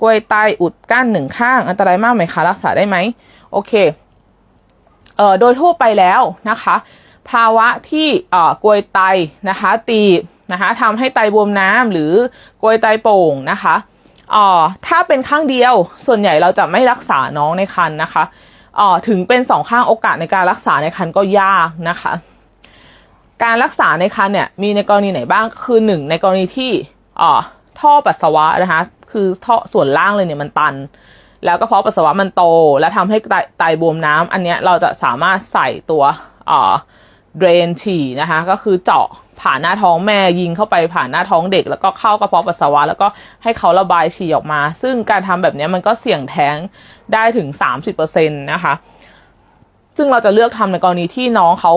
กลวยไตอุดกั้นหนึ่งข้าง อันตรายมากไหมคะรักษาได้ไหมโอเคเอ่อโดยทั่วไปแล้วนะคะ ภาวะที่เอ่อกลวยไตนะคะตีบนะคะทำให้ไตบวมน้ำหรือกลวยไตโป่งนะคะเอ่อถ้าเป็นข้างเดียวส่วนใหญ่เราจะไม่รักษาน้องในคันนะคะเอ่อถึงเป็นสองข้างโอกาสในการรักษาในคันก็ยากนะคะการรักษาในคันเนี่ยมีในกรณีไหนบ้างคือหนึ่งในกรณีที่อ่อท่อปัสสาวะนะคะ คือท่อส่วนล่างเลยเนี่ยมันตัน แล้วก็เพราะปัสสาวะมันโต และทำให้ไตไตบวมน้ำอันเนี้ยเราจะสามารถใส่ตัวอ่อเดรนฉี่นะคะ ก็คือเจาะผ่านหน้าท้องแม่ยิงเข้าไปผ่านหน้าท้องเด็ก แล้วก็เข้ากระเพาะปัสสาวะแล้วก็ให้เขาระบายฉี่ออกมา ซึ่งการทำแบบนี้มันก็เสี่ยงแท้งได้ถึง 30%นะคะ ซึ่งเราจะเลือกทำในกรณีที่น้องเขา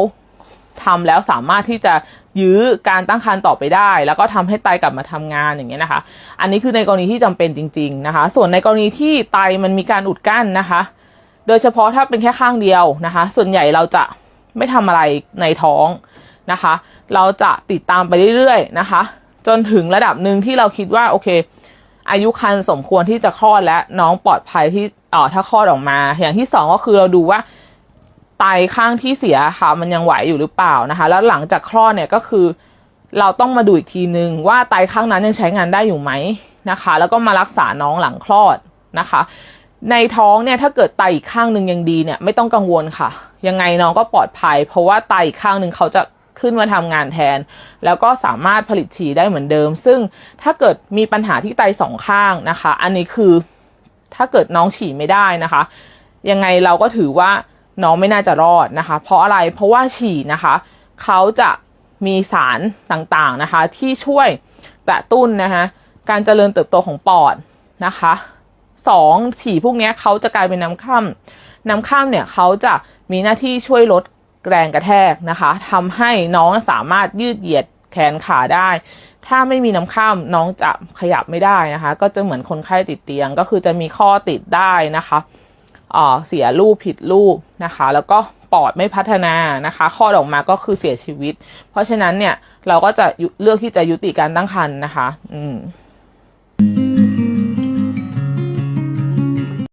ทำแล้วสามารถที่จะยื้อการตั้งครรภ์ต่อไปได้ แล้วก็ทำให้ไตกลับมาทำงานอย่างเงี้ยนะคะ อันนี้คือในกรณีที่จำเป็นจริง ๆนะคะ ส่วนในกรณีที่ไตมันมีการอุดกั้นนะคะ โดยเฉพาะถ้าเป็นแค่ข้างเดียวนะคะ ส่วนใหญ่เราจะไม่ทำอะไรในท้องนะคะ เราจะติดตามไปเรื่อยๆนะคะ จนถึงระดับหนึ่งที่เราคิดว่าโอเค อายุคันสมควรที่จะคลอดและน้องปลอดภัยที่อ่อถ้าคลอดออกมา อย่างที่สองก็คือเราดูว่า ไตข้างที่เสียค่ะ มันยังไหวอยู่หรือเปล่านะคะ แล้วหลังจากคลอดเนี่ยก็คือ เราต้องมาดูอีกทีนึงว่าไตข้างนั้นยังใช้งานได้อยู่ไหมนะคะ แล้วก็มารักษาน้องหลังคลอดนะคะ ในท้องเนี่ยถ้าเกิดไตอีกข้างหนึ่งยังดีเนี่ยไม่ต้องกังวลค่ะ ยังไงน้องก็ปลอดภัย เพราะว่าไตอีกข้างหนึ่งเขาจะขึ้นมาทำงานแทน แล้วก็สามารถผลิตฉี่ได้เหมือนเดิม ซึ่งถ้าเกิดมีปัญหาที่ไตสองข้างนะคะ อันนี้คือถ้าเกิดน้องฉี่ไม่ได้นะคะ ยังไงเราก็ถือว่า น้องไม่น่าจะรอดนะคะ เพราะอะไรเพราะว่าฉี่นะคะเขาจะมีสารต่างๆนะคะ ที่ช่วยกระตุ้นนะคะการเจริญเติบโตของปอดนะคะสองฉี่พวกนี้เขาจะกลายเป็นน้ำค่ำน้ำค่ำเนี่ยเขาจะมีหน้าที่ช่วยลดแรงกระแทกนะคะทำให้น้องสามารถยืดเหยียดแขนขาได้ ถ้าไม่มีน้ำข้ามน้องจะขยับไม่ได้นะคะ ก็จะเหมือนคนไข้ติดเตียงก็คือจะมีข้อติดได้นะคะ เสียรูปผิดรูปนะคะ แล้วก็ปอดไม่พัฒนานะคะข้อดออกมาก็คือเสียชีวิต เพราะฉะนั้นเนี่ยเราก็จะเลือกที่จะยุติการตั้งครรภ์นะคะ อืม